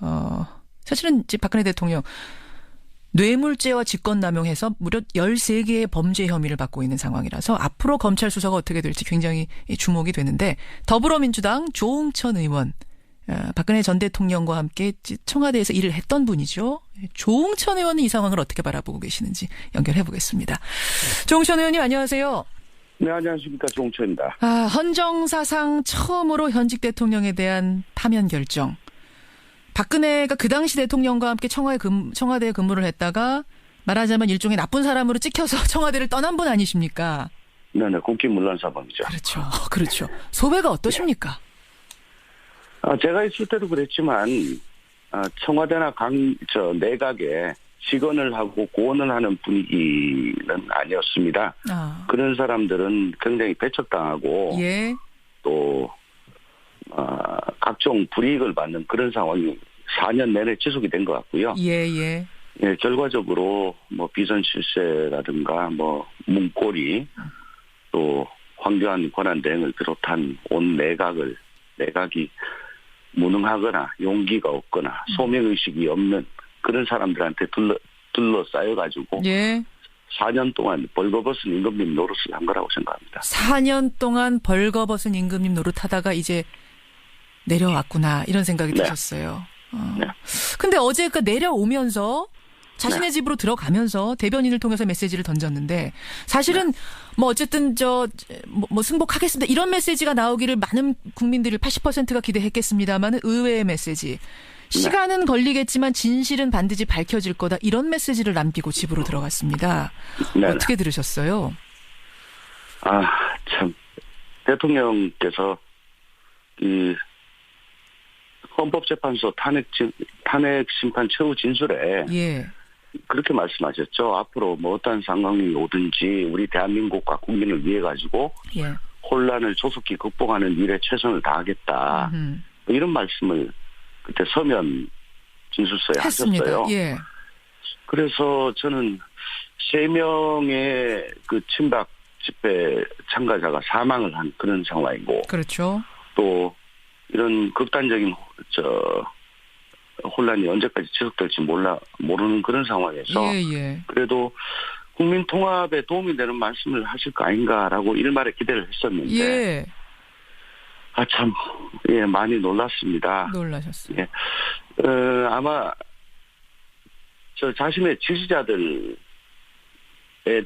어, 사실은 이제 박근혜 대통령 뇌물죄와 직권남용해서 무려 13개의 범죄 혐의를 받고 있는 상황이라서 앞으로 검찰 수사가 어떻게 될지 굉장히 주목이 되는데 더불어민주당 조홍천 의원 어, 박근혜 전 대통령과 함께 청와대에서 일을 했던 분이죠. 조홍천 의원은 이 상황을 어떻게 바라보고 계시는지 연결해 보겠습니다. 조홍천 의원님 안녕하세요. 네, 안녕하십니까. 조홍천입니다. 아, 헌정사상 처음으로 현직 대통령에 대한 파면 결정. 박근혜가 그 당시 대통령과 함께 청와대 근, 청와대에 근무를 했다가 말하자면 일종의 나쁜 사람으로 찍혀서 청와대를 떠난 분 아니십니까? 네네, 국기문란 사범이죠. 그렇죠. 그렇죠. 소배가 어떠십니까? 아, 제가 있을 때도 그랬지만, 아, 청와대나 강, 저, 내각에 직원을 하고 고언을 하는 분위기는 아니었습니다. 아. 그런 사람들은 굉장히 배척당하고, 예. 또, 어, 각종 불이익을 받는 그런 상황이 4년 내내 지속이 된 것 같고요. 예, 예. 예, 결과적으로 뭐 비선 실세라든가 뭐 문고리 또 황교안 권한 대행을 비롯한 온 내각을 내각이 무능하거나 용기가 없거나 음. 소명 의식이 없는 그런 사람들한테 둘러, 둘러싸여 가지고 예. 4년 동안 벌거벗은 임금님 노릇을 한 거라고 생각합니다. 4년 동안 벌거벗은 임금님 노릇하다가 이제 내려왔구나 이런 생각이 네. 드셨어요. 어. 네. 근데 어제 그 내려오면서 자신의 네. 집으로 들어가면서 대변인을 통해서 메시지를 던졌는데 사실은 네. 뭐 어쨌든 저뭐 뭐 승복하겠습니다 이런 메시지가 나오기를 많은 국민들이 80%가 기대했겠습니다만 의외의 메시지 네. 시간은 걸리겠지만 진실은 반드시 밝혀질 거다 이런 메시지를 남기고 집으로 들어갔습니다. 네. 어떻게 들으셨어요? 아 참 대통령께서 이 헌법재판소 탄핵 탄핵 심판 최후 진술에 예. 그렇게 말씀하셨죠. 앞으로 뭐 어떤 상황이 오든지 우리 대한민국과 국민을 위해 가지고 예. 혼란을 조속히 극복하는 일에 최선을 다하겠다. 음흠. 이런 말씀을 그때 서면 진술서에 했습니다. 하셨어요. 예. 그래서 저는 세 명의 그 친박 집회 참가자가 사망을 한 그런 상황이고, 그렇죠. 또 이런 극단적인 저 혼란이 언제까지 지속될지 몰라 모르는 그런 상황에서 예, 예. 그래도 국민 통합에 도움이 되는 말씀을 하실 거 아닌가라고 일말에 기대를 했었는데 예. 아참 예 많이 놀랐습니다. 놀라셨어요. 예. 어, 아마 저 자신의 지지자들에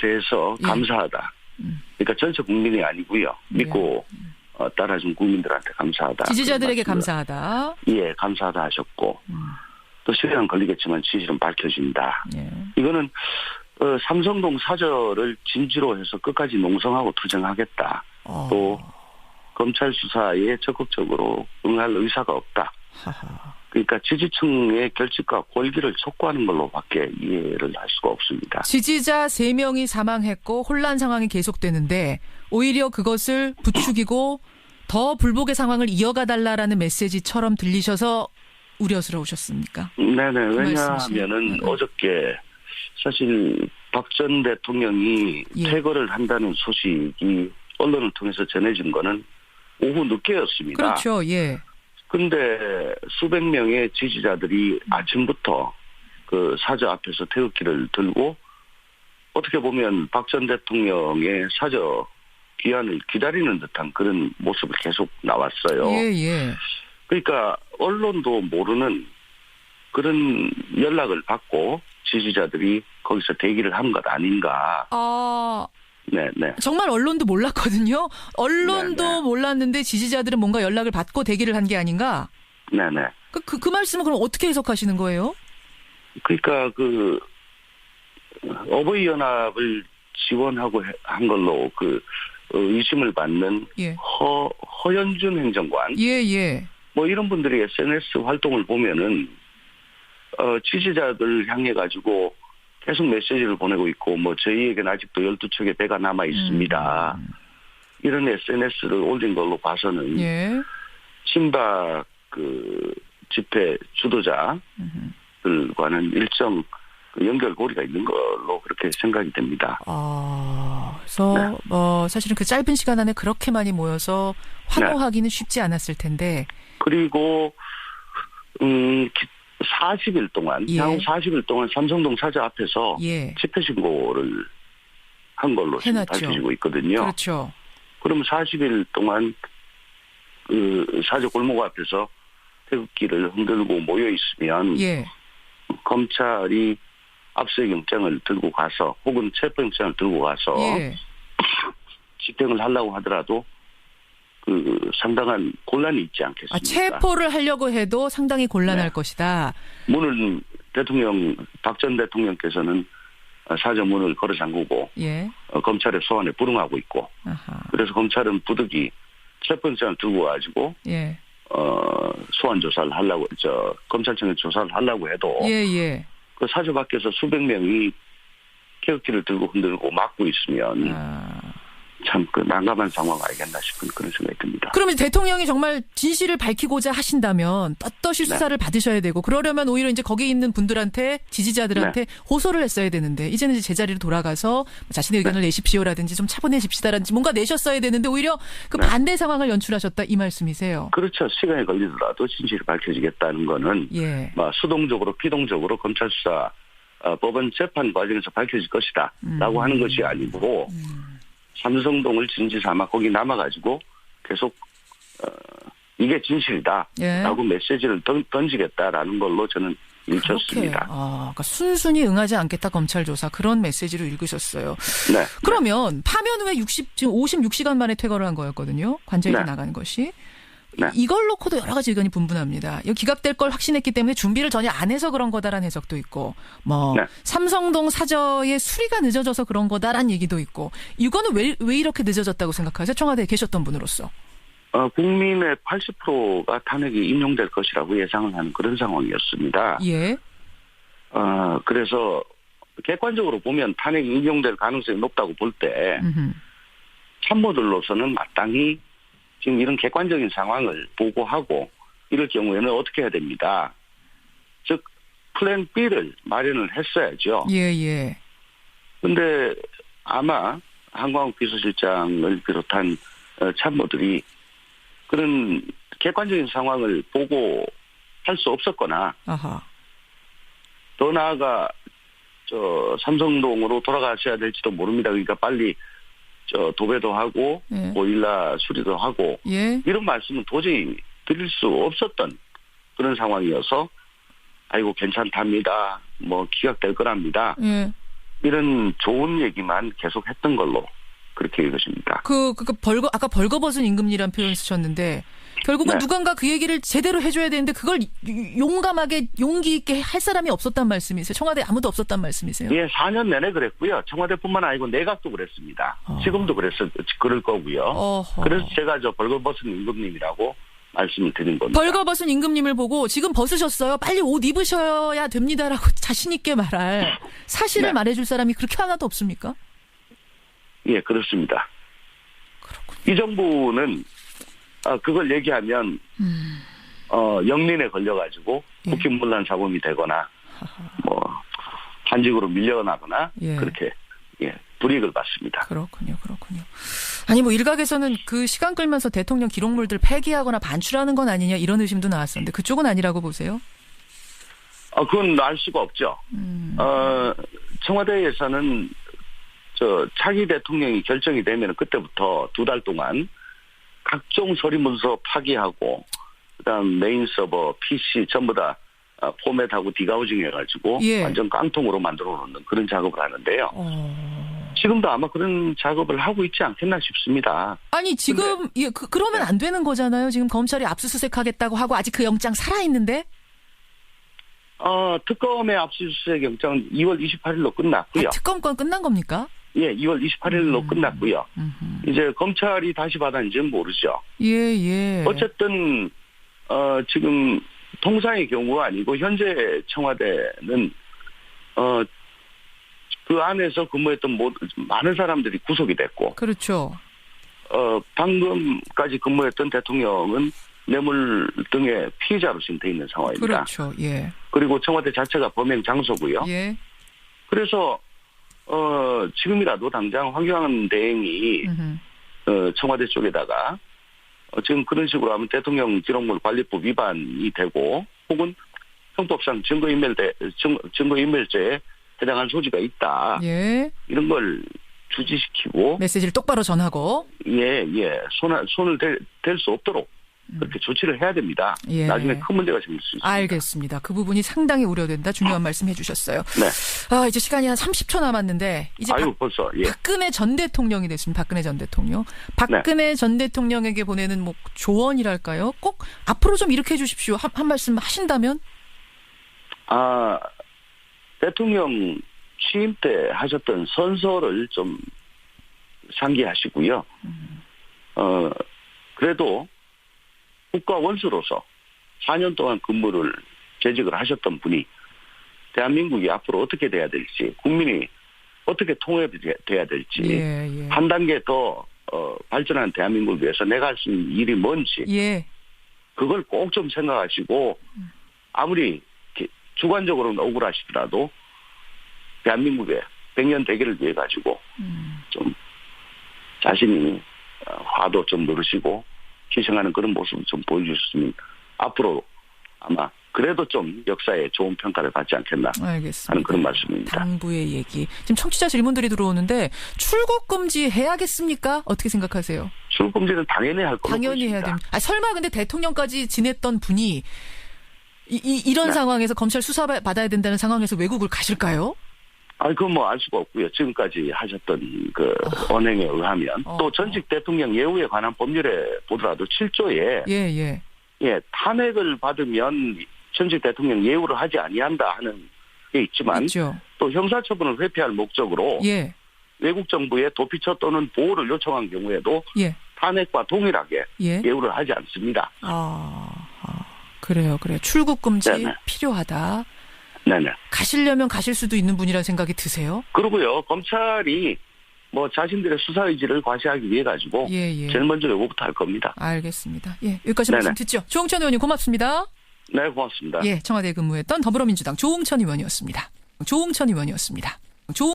대해서 예. 감사하다. 음. 그러니까 전체 국민이 아니고요. 믿고 예. 어, 따라준 국민들한테 감사하다. 지지자들에게 감사하다. 예, 감사하다 하셨고 음. 또 시간 걸리겠지만 진실은 밝혀진다. 예. 이거는 어, 삼성동 사저를 진지로 해서 끝까지 농성하고 투쟁하겠다. 어. 또 검찰 수사에 적극적으로 응할 의사가 없다. 하하. 그러니까 지지층의 결집과 골기를 촉구하는 걸로밖에 이해를 할 수가 없습니다. 지지자 3명이 사망했고 혼란 상황이 계속되는데 오히려 그것을 부추기고 더 불복의 상황을 이어가 달라라는 메시지처럼 들리셔서 우려스러우셨습니까? 네네. 그 왜냐하면은 네. 어저께 사실 박 전 대통령이 예. 퇴거를 한다는 소식이 언론을 통해서 전해진 거는 오후 늦게였습니다. 그렇죠. 예. 근데 수백 명의 지지자들이 아침부터 그 사저 앞에서 태극기를 들고 어떻게 보면 박 전 대통령의 사저 귀환을 기다리는 듯한 그런 모습을 계속 나왔어요. 예, 예. 그러니까 언론도 모르는 그런 연락을 받고 지지자들이 거기서 대기를 한 것 아닌가. 아, 네, 네. 정말 언론도 몰랐거든요. 언론도 네, 네. 몰랐는데 지지자들은 뭔가 연락을 받고 대기를 한 게 아닌가? 네, 네. 그, 그, 그 말씀은 그럼 어떻게 해석하시는 거예요? 그러니까 그 어버이 연합을 지원하고 해- 한 걸로 그 어, 의심을 받는 예. 허 허연준 행정관 예, 예. 뭐 이런 분들이 SNS 활동을 보면은 어 지지자들 향해 가지고 계속 메시지를 보내고 있고 뭐 저희에게는 아직도 12척의 배가 남아 있습니다. 음. 이런 SNS를 올린 걸로 봐서는 예. 친박 그 집회 주도자들과는 일정 그 연결고리가 있는 걸로 그렇게 생각이 됩니다. 아, 그래서 네. 뭐 사실은 그 짧은 시간 안에 그렇게 많이 모여서 환호하기는 쉽지 않았을 텐데. 그리고 음, 40일 동안, 예. 향후 40일 동안 삼성동 사저 앞에서 예. 집회 신고를 한 걸로 지금 해놨죠. 밝혀지고 있거든요. 그렇죠. 그러면 40일 동안 그 사저 골목 앞에서 태극기를 흔들고 모여 있으면 예. 검찰이 압수의 영장을 들고 가서 혹은 체포 영장을 들고 가서 예. 집행을 하려고 하더라도 그 상당한 곤란이 있지 않겠습니까? 아, 체포를 하려고 해도 상당히 곤란할 네. 것이다. 문을 대통령 박 전 대통령께서는 사저 문을 걸어 잠그고 예. 어, 검찰의 소환에 불응하고 있고 아하. 그래서 검찰은 부득이 체포영장을 들고 가지고 예. 어 소환 조사를 하려고 저 검찰청에 조사를 하려고 해도 예, 예. 그 사저 밖에서 수백 명이 태극기를 들고 흔들고 막고 있으면 아. 참 그 난감한 상황 아니겠나 싶은 그런 생각이 듭니다. 그러면 대통령이 정말 진실을 밝히고자 하신다면 떳떳이 네. 수사를 받으셔야 되고 그러려면 오히려 이제 거기 있는 분들한테 지지자들한테 네. 호소를 했어야 되는데 이제는 이제 제자리로 돌아가서 자신의 의견을 내십시오라든지 좀 차분해집시다라든지 뭔가 내셨어야 되는데 오히려 그 네. 반대 상황을 연출하셨다 이 말씀이세요. 그렇죠. 시간이 걸리더라도 진실이 밝혀지겠다는 거는 예. 뭐 수동적으로 피동적으로 검찰 수사 어, 법원 재판 과정에서 밝혀질 것이다 라고 음. 하는 것이 아니고 삼성동을 진지 삼아 거기 남아가지고 계속 어, 이게 진실이다 예. 라고 메시지를 던, 던지겠다라는 걸로 저는 읽혔습니다. 아, 그러니까 순순히 응하지 않겠다 검찰 조사 그런 메시지로 읽으셨어요. 네. 그러면 파면 후에 60 지금 56시간 만에 퇴거를 한 거였거든요. 관저에서 네. 나가는 것이. 네. 이걸 놓고도 여러 가지 의견이 분분합니다. 이거 기각될 걸 확신했기 때문에 준비를 전혀 안 해서 그런 거다라는 해석도 있고, 뭐 네. 삼성동 사저의 수리가 늦어져서 그런 거다라는 얘기도 있고, 이거는 왜, 왜 이렇게 늦어졌다고 생각하세요? 청와대에 계셨던 분으로서. 어, 국민의 80%가 탄핵이 인용될 것이라고 예상을 하는 그런 상황이었습니다. 예, 어, 그래서 객관적으로 보면 탄핵이 인용될 가능성이 높다고 볼 때 음흠. 참모들로서는 마땅히 지금 이런 객관적인 상황을 보고하고 이럴 경우에는 어떻게 해야 됩니다. 즉 플랜 B를 마련을 했어야죠. 예, 예, 근데 아마 한광욱 비서실장을 비롯한 어, 참모들이 그런 객관적인 상황을 보고 할 수 없었거나 아하, 더 나아가 저 삼성동으로 돌아가셔야 될지도 모릅니다. 그러니까 빨리 저 도배도 하고 예. 보일러 수리도 하고 예, 이런 말씀은 도저히 드릴 수 없었던 그런 상황이어서 아이고 괜찮답니다. 뭐 기각될 거랍니다. 예. 이런 좋은 얘기만 계속 했던 걸로 그렇게 읽으십니다. 그, 그, 그 벌거, 아까 벌거벗은 임금리란 표현 쓰셨는데, 결국은 네. 누군가 그 얘기를 제대로 해줘야 되는데, 그걸 용감하게, 용기 있게 할 사람이 없었단 말씀이세요? 청와대 아무도 없었단 말씀이세요? 예, 4년 내내 그랬고요. 청와대뿐만 아니고 내각도 그랬습니다. 어. 지금도 그랬을 그럴 거고요. 어허. 그래서 제가 저 벌거벗은 임금님이라고 말씀을 드린 겁니다. 벌거벗은 임금님을 보고 지금 벗으셨어요. 빨리 옷 입으셔야 됩니다라고 자신 있게 말할 사실을 네. 말해줄 사람이 그렇게 하나도 없습니까? 예, 그렇습니다. 이 정부는 아, 그걸 얘기하면 어, 영린에 걸려가지고 음. 예. 국힘문란 사범이 되거나 뭐 한직으로 밀려나거나 예. 그렇게 예, 불이익을 받습니다. 그렇군요, 그렇군요. 아니 뭐 일각에서는 그 시간 끌면서 대통령 기록물들 폐기하거나 반출하는 건 아니냐 이런 의심도 나왔었는데 그쪽은 아니라고 보세요? 아, 그건 알 수가 없죠. 음. 어, 청와대에서는 저 차기 대통령이 결정이 되면 그때부터 두 달 동안 각종 서리 문서 파기하고 그다음 메인 서버, PC 전부 다 아, 포맷하고 디가우징 해가지고 예. 완전 깡통으로 만들어 놓는 그런 작업을 하는데요. 어... 지금도 아마 그런 작업을 하고 있지 않겠나 싶습니다. 아니 지금 예, 그, 그러면 안 되는 거잖아요. 지금 검찰이 압수수색하겠다고 하고 아직 그 영장 살아 있는데 어, 특검의 압수수색 영장은 2월 28일로 끝났고요. 아, 특검권 끝난 겁니까? 예, 2월 28일로 음. 끝났고요. 음흠. 이제 검찰이 다시 받았는지는 모르죠. 예, 예. 어쨌든 어 지금 통상의 경우가 아니고 현재 청와대는 어 그 안에서 근무했던 모 많은 사람들이 구속이 됐고 그렇죠. 어 방금까지 근무했던 대통령은 뇌물 등의 피해자로 지금 돼 있는 상황입니다. 그렇죠. 예. 그리고 청와대 자체가 범행 장소고요. 예. 그래서 어 지금이라도 당장 황교안 대행이. 어, 청와대 쪽에다가 어, 지금 그런 식으로 하면 대통령 기록물 관리법 위반이 되고 혹은 형법상 증거인멸 대 증, 증거인멸죄에 해당할 소지가 있다. 예. 이런 걸 주지시키고 메시지를 똑바로 전하고. 예, 예. 손, 손을 댈 수 없도록 그렇게 조치를 해야 됩니다. 음. 예. 나중에 큰 문제가 생길 수 있습니다. 알겠습니다. 그 부분이 상당히 우려된다. 중요한 말씀 해주셨어요. 네. 아, 이제 시간이 한 30초 남았는데, 이제 아유, 박, 벌써, 예. 박근혜 전 대통령이 됐습니다. 박근혜 전 대통령. 박근혜 네. 전 대통령에게 보내는 뭐 조언이랄까요? 꼭 앞으로 좀 이렇게 해주십시오. 한, 한 말씀 하신다면? 아, 대통령 취임 때 하셨던 선서를 좀 상기하시고요. 어, 그래도 국가 원수로서 4년 동안 근무를 재직을 하셨던 분이 대한민국이 앞으로 어떻게 돼야 될지, 국민이 어떻게 통합이 돼- 돼야 될지, 예, 예. 한 단계 더 어, 발전한 대한민국을 위해서 내가 할 수 있는 일이 뭔지, 예. 그걸 꼭 좀 생각하시고 아무리 주관적으로는 억울하시더라도 대한민국의 백년 대계를 위해 가지고 음. 좀 자신이 어, 화도 좀 누르시고 희생하는 그런 모습을 좀 보여주셨으면 앞으로 아마 그래도 좀 역사에 좋은 평가를 받지 않겠나 알겠습니다. 하는 그런 말씀입니다. 당부의 얘기. 지금 청취자 질문들이 들어오는데 출국 금지 해야겠습니까? 어떻게 생각하세요? 출금지는 당연히 할 거로 당연히 해야. 됩니다. 아, 설마 근데 대통령까지 지냈던 분이 이, 이, 런 네. 상황에서 검찰 수사 받아야 된다는 상황에서 외국을 가실까요? 아니, 그건 뭐 알 수가 없고요. 지금까지 하셨던 그 언행에 의하면 어. 또 전직 대통령 예우에 관한 법률에 보더라도 7조에 예, 예. 예, 탄핵을 받으면 전직 대통령 예우를 하지 아니한다 하는 게 있지만 있죠. 또 형사처분을 회피할 목적으로 예, 외국 정부에 도피처 또는 보호를 요청한 경우에도 예, 탄핵과 동일하게 예. 예우를 하지 않습니다. 아, 아, 그래요, 그래요. 출국 금지 네네. 필요하다. 네네. 가시려면 가실 수도 있는 분이라는 생각이 드세요? 그리고요, 검찰이 뭐 자신들의 수사 의지를 과시하기 위해 가지고 예, 예. 제일 먼저 요구부터 할 겁니다. 알겠습니다. 예, 여기까지 네네. 말씀 듣죠. 조홍천 의원님 고맙습니다. 네, 고맙습니다. 예, 청와대에 근무했던 더불어민주당 조홍천 의원이었습니다. 조홍천 의원이었습니다. 조